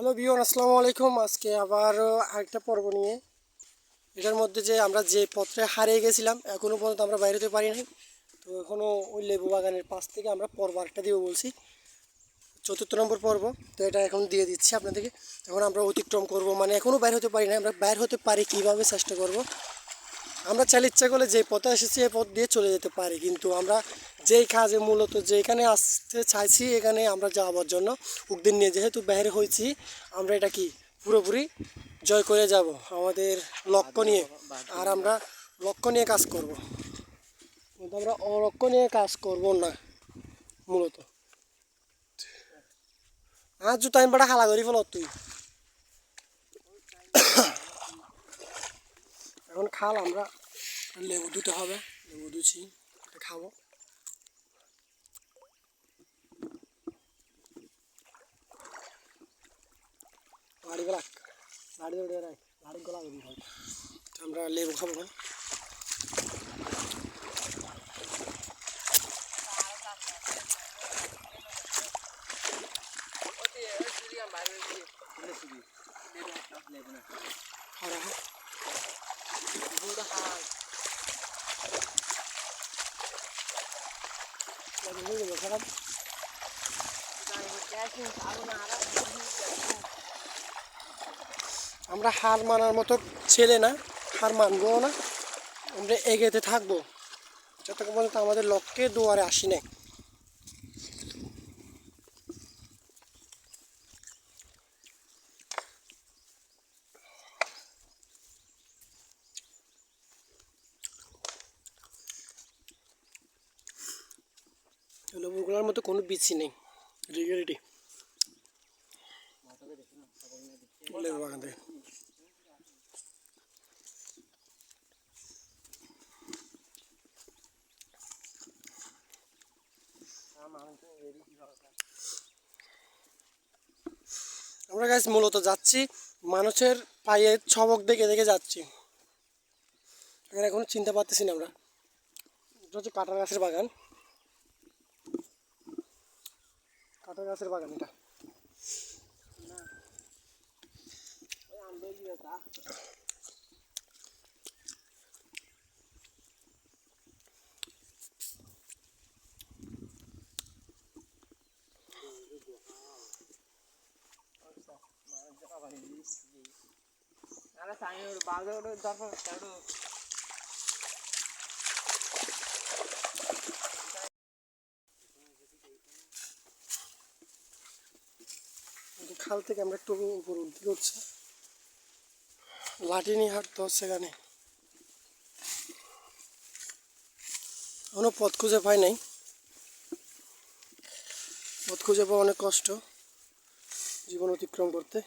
Hello বিয়ন আসসালামু আলাইকুম। আজকে আবারও আরেকটা পর্ব নিয়ে। এটার মধ্যে যে আমরা যে পত্রে হারিয়ে গেছিলাম এখনও পর্যন্ত আমরা বাইরে হতে পারি নাই তো এখনও ওই লেবু বাগানের পাশ থেকে আমরা পর্ব আরেকটা দিব বলছি। চতুর্থ নম্বর পর্ব, তো এটা এখন দিয়ে দিচ্ছি আপনাদেরকে। এখন আমরা অতিক্রম করব মানে এখনও বাইরে হতে পারি না, আমরা বাইর হতে পারি কীভাবে চেষ্টা করব। আমরা চাইলে ইচ্ছা করলে যে পথে এসেছি এই পথ দিয়ে চলে যেতে পারি, কিন্তু আমরা যেই কাজে মূলত যেখানে আসতে চাইছি, এখানে আমরা যাওয়ার জন্য উদ্দিন নিয়ে যেহেতু বাইরে হয়েছি, আমরা এটা কি পুরোপুরি জয় করে যাব আমাদের লক্ষ্য নিয়ে। আর আমরা লক্ষ্য নিয়ে কাজ করব। কিন্তু আমরা অলক্ষ্য নিয়ে কাজ করব না, মূলত। আর জুতা আমি বড় হালা করি ফেল তুই। এখন খাল, আমরা লেবু দুতে হবে, লেবু দুছি খাব। গাড়ি গলা গাড়ি দৌড়ে রাখ গাড়ি গলা করি হয় তো আমরা লেবু খাব এখন আর এখন আমরা হার মানার মতো ছেলে না, হার মানবো না, আমরা এগেতে থাকব। যতক্ষণ পর্যন্ত আমাদের লক্ষ্যে দুয়ারে আসি নাই। মতো কোনো বিচি নেই। রিয়েলিটি লেবু বাগান আমরা গাছ মূলত যাচ্ছি, মানুষের পায়ে ছবক দেখে দেখে যাচ্ছি। এখানে এখনও চিনতে পারতেছি না আমরা। এটা হচ্ছে কাঁঠাল গাছের বাগান। কাঁঠাল গাছের বাগান এটা। అలా సాయం బాగా దొరకడు কিন্তু খাল থেকে আমরা একটু উপর উঠতে করছি লাঠি নিয়ে হাঁটতে হচ্ছে এখানে এখনো পথ খুঁজে পাই নাই পথ খুঁজে পাওয়া অনেক কষ্ট জীবন অতিক্রম করতে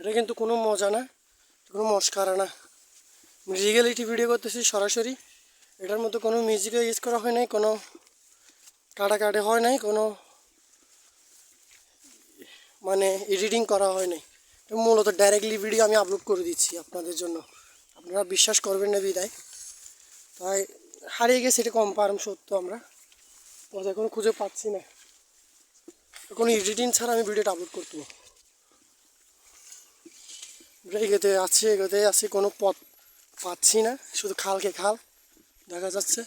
এটা কিন্তু কোনো মজা না, কোনো মস্কারা না। রিয়েলিটি ভিডিও করতেছি সরাসরি। এটার মধ্যে কোনো মিউজিকও ইউজ করা হয় নাই, কোনো কাটাকাটি হয় নাই, কোনো মানে এডিটিং করা হয় নাই। মূলত ডাইরেক্টলি ভিডিও আমি আপলোড করে দিচ্ছি আপনাদের জন্য। আপনারা বিশ্বাস করবেন না বিদায়। তাই হারিয়ে গেছে, এটা কনফার্ম সত্য আমরা। পথ এখন খুঁজে পাচ্ছি না। কোনো এডিটিং ছাড়া আমি ভিডিওটা আপলোড করতে এগোতে আছি এগোতে আছি, কোনো পথ পাচ্ছি না, শুধু খালকে খাল, দেখা যাচ্ছে।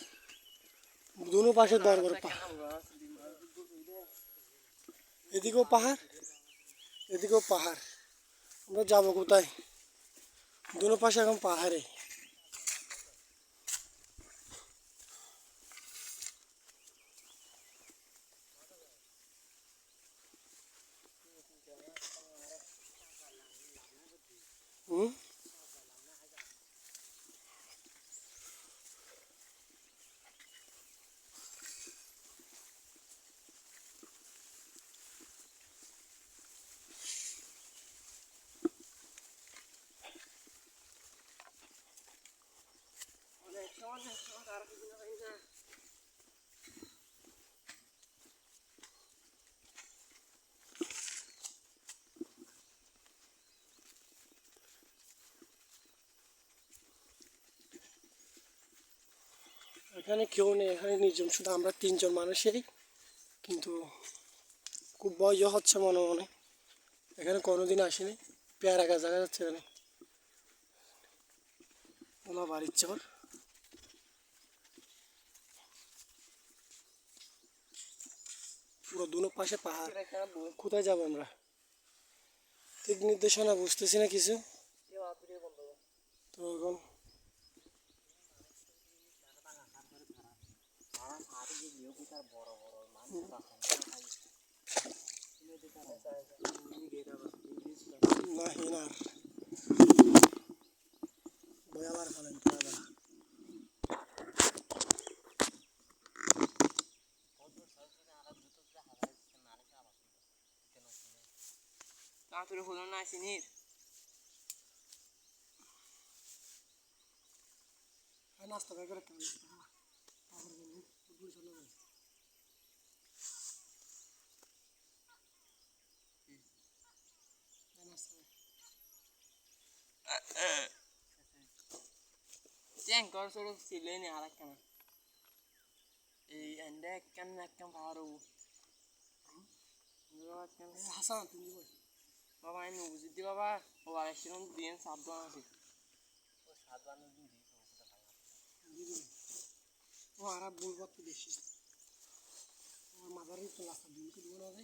দুনো পাশে বড় বড় পাহাড়। এদিকেও পাহাড় এদিকেও পাহাড়। আমরা যাব কোথায়? দুনো পাশে এখন পাহাড়ে। এখানে কেউ নেই, এখানে নির্জন, শুধু আমরা তিনজন মানুষেরই। কিন্তু খুব ভয় হচ্ছে মনে মনে। এখানে কোনোদিন আসেনি, পেয়ারা গাছ দেখা যাচ্ছে এখানে। ওলা বাড়ির চর। পুরো দুনো পাশে পাহাড়। কোথায় যাব আমরা? ঠিক নির্দেশনা বুঝতেছি না কিছু। তো এখন বয়ালার ফেলেন বয়ালা তাড়াতাড়ি হলো না হ্যাঁ নাস্তা বের করে খা। তারপরে চলে যাবে। হ্যাঁ, নাস্তা বের। সরো সিলে নি আর একখানা এই এন্ডে একখান পাহাড় এই হাসান তুমি। বাবা আমি বুঝিতে বাবা ও আরেকজন দিন সাবধান আছে দিদি। ও আর বলব তো বেশি আমার মাথার তো রাস্তা দিয়ে কি দিব না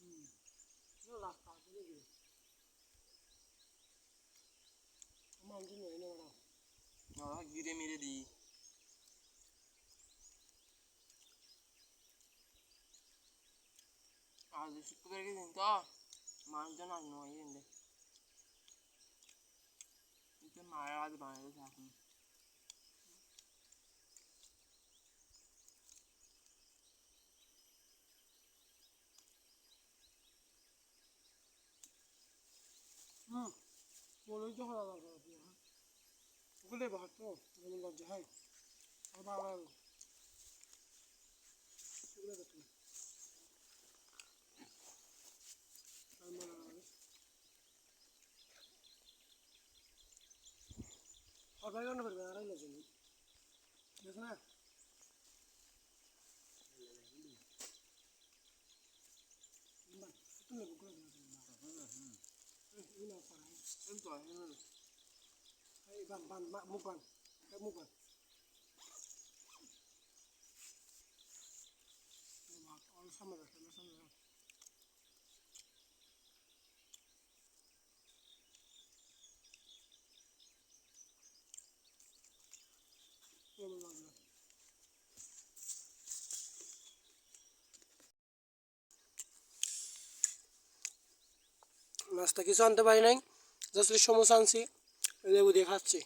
সর মাঝারে ডাবা যাবি তো দাদা হচ্ছে দিবে শুনি বলো হচ্ছে কত না আগে আর সামনে সদি মারা গেছে আড়াই তার সামনে পিছা ছিলাম দেরি হুম রাস্তা আছে দেখি আমার আনছি নয় না ওরা বাবা গিরে মেরে দিই আজ শুক্রবার গেছিন তো মানুষজন আজ নয় এনে কিন্তু মায়ের আজ বানাতে এখন হুম oyuncak oralar var diyor. Gule bak o. Benim bence hay. Ama var. Gule bak. Ama var. Haber yok mu ben arayla canım. Yazın ha. Bak, tutun ne bu kadar. Hı. Hı, yine para. তুমি বুকুলা দিন না পারা কিন্তু আসলে Hey, ban, ban, ban, move ban. Hey, move ban. All summer, summer, summer. নাস্তা কিছু আনতে পারি নাই জাস্ট সমোসা আনছি লেবু দিয়ে খাচ্ছি।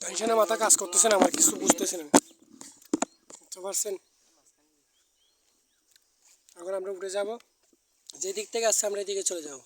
টেনশনে মাথা কাজ করতেছে না, আমার কিছু বুঝতেছে না। বুঝতে পারছেন? আমরা উঠে যাব। যেদিক থেকে আসছে আমরা এদিকে চলে যাব।